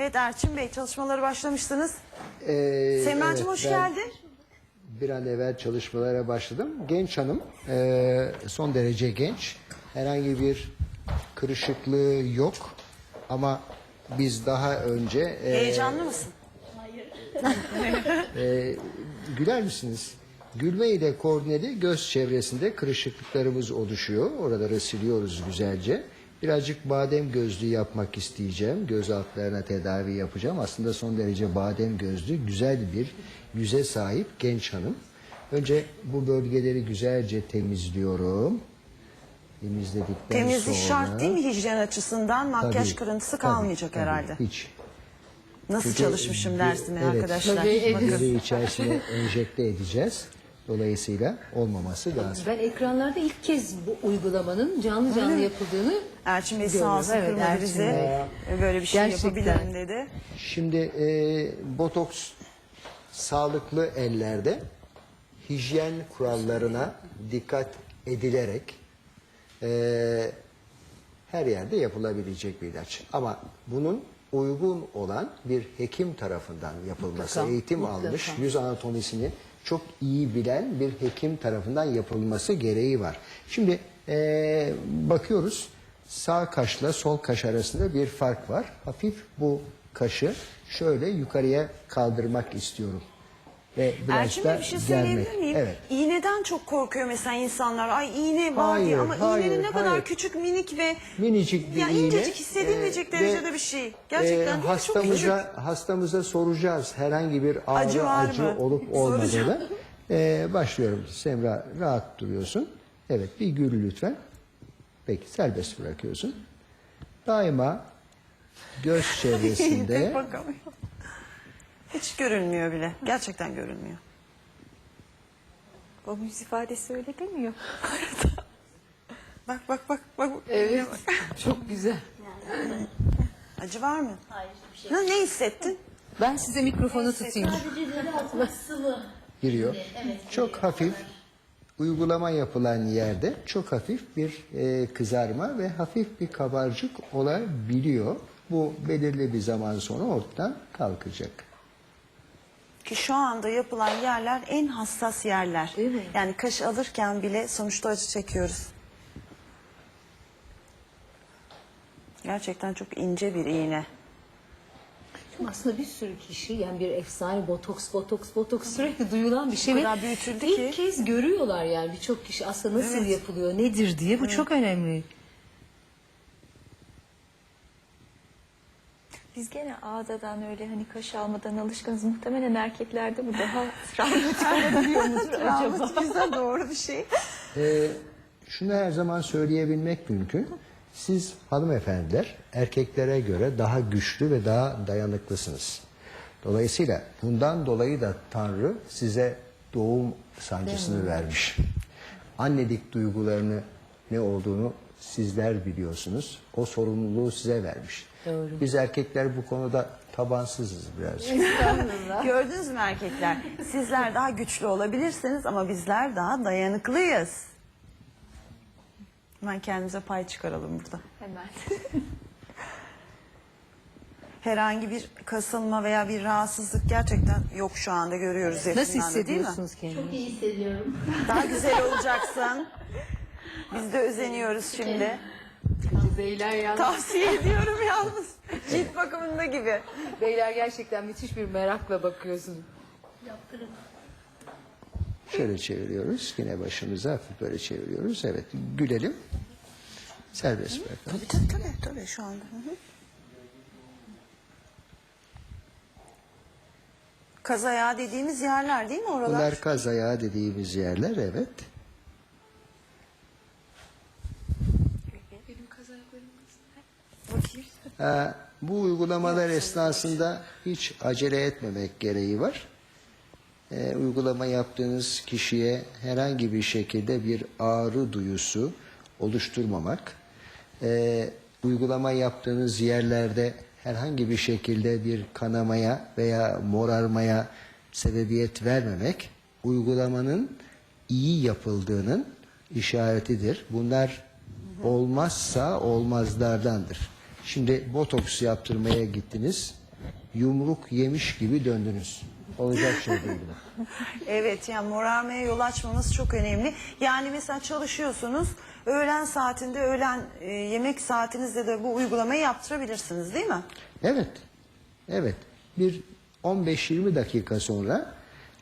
Evet Erçin Bey çalışmaları başlamıştınız. Ee, Semracığım evet, hoş ben geldin. Bir an evvel çalışmalara başladım. Genç hanım, e, son derece genç. Herhangi bir kırışıklığı yok. Ama biz daha önce... e, Heyecanlı mısın? Güler misiniz? Gülme ile koordineli göz çevresinde kırışıklıklarımız oluşuyor. Oraları siliyoruz güzelce. Birazcık badem gözlüğü yapmak isteyeceğim. Göz altlarına tedavi yapacağım. Aslında son derece badem gözlü, güzel bir yüze sahip genç hanım. Önce bu bölgeleri güzelce temizliyorum. Temizledikten Temizlik sonra... şart değil mi hijyen açısından? Makyaj Tabii, kırıntısı tabii, kalmayacak tabii. herhalde. Hiç. Nasıl Çünkü çalışmışım dersine evet, arkadaşlar. Tabii, Bakın. Yüzey içerisine enjekte edeceğiz. Dolayısıyla olmaması lazım. Ben ekranlarda ilk kez bu uygulamanın canlı canlı yapıldığını Erçin Bey sağ olsun evet, kırmadı Erçin bizi. Bey. Böyle bir şey Gerçekten. yapabilirim dedi. Şimdi e, botoks sağlıklı ellerde hijyen kurallarına dikkat edilerek e, her yerde yapılabilecek bir ilaç. Ama bunun uygun olan bir hekim tarafından yapılması, Mutlaka, eğitim mutlaka. almış, yüz anatomisini çok iyi bilen bir hekim tarafından yapılması gereği var. Şimdi e, bakıyoruz sağ kaşla sol kaş arasında bir fark var. Hafif bu kaşı şöyle yukarıya kaldırmak istiyorum. Ve Erçin Bey bir şey gelmek. söyleyebilir miyim? Evet. İğneden çok korkuyor mesela insanlar. Ay iğne var Hayır, diye ama hayır, iğnenin ne kadar hayır. küçük minik ve Minicik bir ya iğne. incecik hissedilmeyecek e, derecede ve, bir şey. Gerçekten değil mi? çok küçük. hastamıza, hastamıza soracağız herhangi bir ağrı Acı acı, var mı? olup Soracağım. olmadığını. E, başlıyorum. Semra rahat duruyorsun. Evet bir gül lütfen. Peki serbest bırakıyorsun. Daima göz çevresinde Bakamıyorum. Hiç görünmüyor bile. Gerçekten görünmüyor. O yüz ifadesi öyle demiyor. Bak bak bak bak. evet çok güzel. Acı var mı? Hayır hiçbir şey. Ne, ne hissettin? Ben size mikrofonu tutayım. giriyor. Çok hafif uygulama yapılan yerde çok hafif bir e, kızarma ve hafif bir kabarcık olabiliyor. Bu belirli bir zaman sonra ortadan kalkacak. Ki şu anda yapılan yerler en hassas yerler. Değil mi? Yani kaş alırken bile sonuçta acı çekiyoruz. Gerçekten çok ince bir iğne. Aslında bir sürü kişi yani bir efsane botoks botoks botoks sürekli duyulan bir şey. Ve kadar büyütüldü ilk ki. kez görüyorlar yani birçok kişi aslında nasıl Evet. yapılıyor nedir diye bu çok önemli. Biz gene ağdadan öyle hani kaş almadan alışkınız. Muhtemelen erkeklerde bu daha travmatik olabiliyor mudur acaba? Bizden doğru bir şey. Ee, şunu her zaman söyleyebilmek mümkün. Siz hanımefendiler erkeklere göre daha güçlü ve daha dayanıklısınız. Dolayısıyla bundan dolayı da Tanrı size doğum sancısını vermiş. Annelik duygularını ne olduğunu sizler biliyorsunuz. O sorumluluğu size vermiş. Doğru. Biz erkekler bu konuda tabansızız biraz. Gördünüz mü erkekler? Sizler daha güçlü olabilirsiniz ama bizler daha dayanıklıyız. Hemen kendimize pay çıkaralım burada. Hemen. Herhangi bir kasılma veya bir rahatsızlık gerçekten yok şu anda görüyoruz Nasıl yakından da, değil mi? hissediyorsunuz kendinizi? Daha güzel olacaksın. Biz de özeniyoruz şimdi. Beyler ya. Tavsiye ediyorum yalnız. Cilt bakımında gibi. Beyler gerçekten müthiş bir merakla bakıyorsun. Şöyle çeviriyoruz. Yine başımızı hafif böyle çeviriyoruz. Evet gülelim. Serbest bırakalım. Tabii tabii tabii, tabii şu anda. Hı hı. Kaz ayağı dediğimiz yerler değil mi oralar? Bunlar kaz ayağı dediğimiz yerler evet. Ee, bu uygulamalar esnasında hiç acele etmemek gereği var. Ee, uygulama yaptığınız kişiye herhangi bir şekilde bir ağrı duyusu oluşturmamak. Ee, uygulama yaptığınız yerlerde herhangi bir şekilde bir kanamaya veya morarmaya sebebiyet vermemek uygulamanın iyi yapıldığının işaretidir. Bunlar olmazsa olmazlardandır. Şimdi botoks yaptırmaya gittiniz. yumruk yemiş gibi döndünüz. Olacak şey değil bu. Evet yani morarmaya yol açmamız çok önemli. Yani mesela çalışıyorsunuz öğlen saatinde öğlen e, yemek saatinizde de bu uygulamayı yaptırabilirsiniz değil mi? Evet. Evet. Bir 15-20 dakika sonra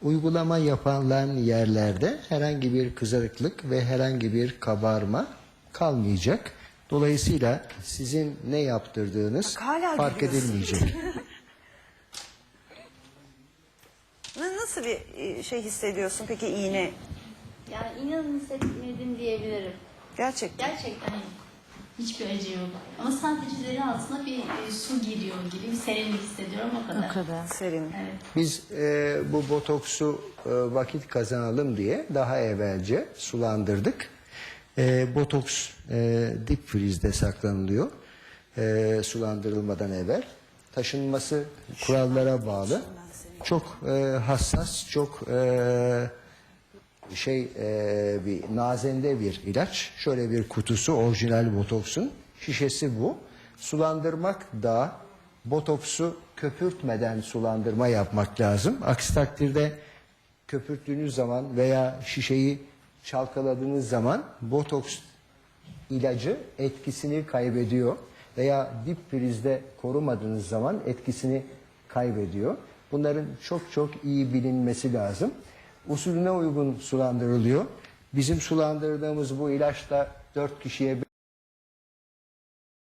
uygulama yapılan yerlerde herhangi bir kızarıklık ve herhangi bir kabarma kalmayacak. Dolayısıyla sizin ne yaptırdığınız Bak hala fark gülüyorsun. edilmeyecek. Na- Nasıl bir e, şey hissediyorsun peki iğne? Yani inanın hissetmedim diyebilirim. Gerçekten. Gerçekten yok. Hiçbir acı yok. Ama sadece deri altına bir e, su giriyor gibi bir serinlik hissediyorum o kadar. O kadar. Serin. Evet. Biz e, bu botoksu e, vakit kazanalım diye daha evvelce sulandırdık. E, botoks e, dip frizde saklanılıyor. E, sulandırılmadan evvel. Taşınması kurallara bağlı. Çok e, hassas, çok e, şey e, bir nazende bir ilaç. Şöyle bir kutusu orijinal botoksun. Şişesi bu. Sulandırmak da botoksu köpürtmeden sulandırma yapmak lazım. Aksi takdirde köpürttüğünüz zaman veya şişeyi çalkaladığınız zaman botoks ilacı etkisini kaybediyor veya dip prizde korumadığınız zaman etkisini kaybediyor. Bunların çok çok iyi bilinmesi lazım. Usulüne uygun sulandırılıyor. Bizim sulandırdığımız bu ilaçla 4 kişiye